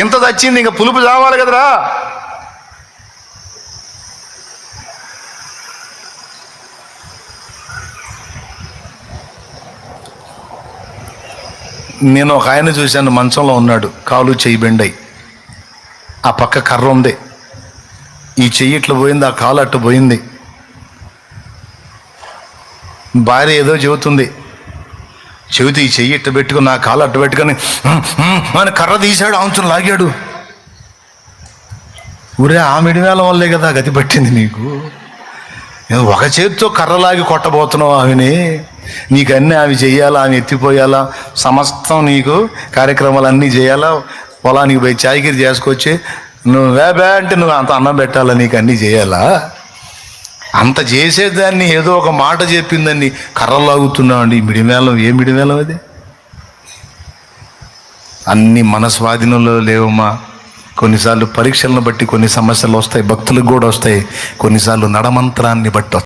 చింత చచ్చింది ఇంకా పులుపు చావాలి కదరా. నేను ఒక ఆయన చూశాను మంచంలో ఉన్నాడు. కాలు చెయ్యి బెండై. ఆ పక్క కర్ర ఉంది. ఈ చెయ్యి ఇట్లా పోయింది ఆ కాలు అట్టు పోయింది. భార్య ఏదో చెబుతుంది. చెవితి చెయ్యి ఇట్ట పెట్టుకుని నా కాలు అట్టు పెట్టుకొని "హ్మ్, అని కర్ర తీశాడు ఆంచును లాగాడు. ఊరే ఆ మిడివేళ వల్లే కదా గతి పట్టింది నీకు? నేను ఒక చేతితో కర్రలాగి కొట్టబోతున్నావు ఆమెని. నీకు ఆమె చేయాలా ఆమె ఎత్తిపోయాలా సమస్తం నీకు కార్యక్రమాలు అన్నీ చేయాలా పొలానికి పోయి చాయగిరి చేసుకొచ్చి నువ్వు వేబే అంటే నువ్వు అంత అన్నం పెట్టాలా నీకు అన్నీ చేయాలా? అంత చేసేదాన్ని ఏదో ఒక మాట చెప్పిందని కర్రలు లాగుతున్నావు అండి మిడిమేళం. ఏ మిడిమేళం అది? అన్ని మన స్వాధీనంలో లేవమ్మా. కొన్నిసార్లు పరీక్షలను బట్టి కొన్ని సమస్యలు వస్తాయి భక్తులకు కూడా వస్తాయి. కొన్నిసార్లు నడమంత్రాన్ని బట్టి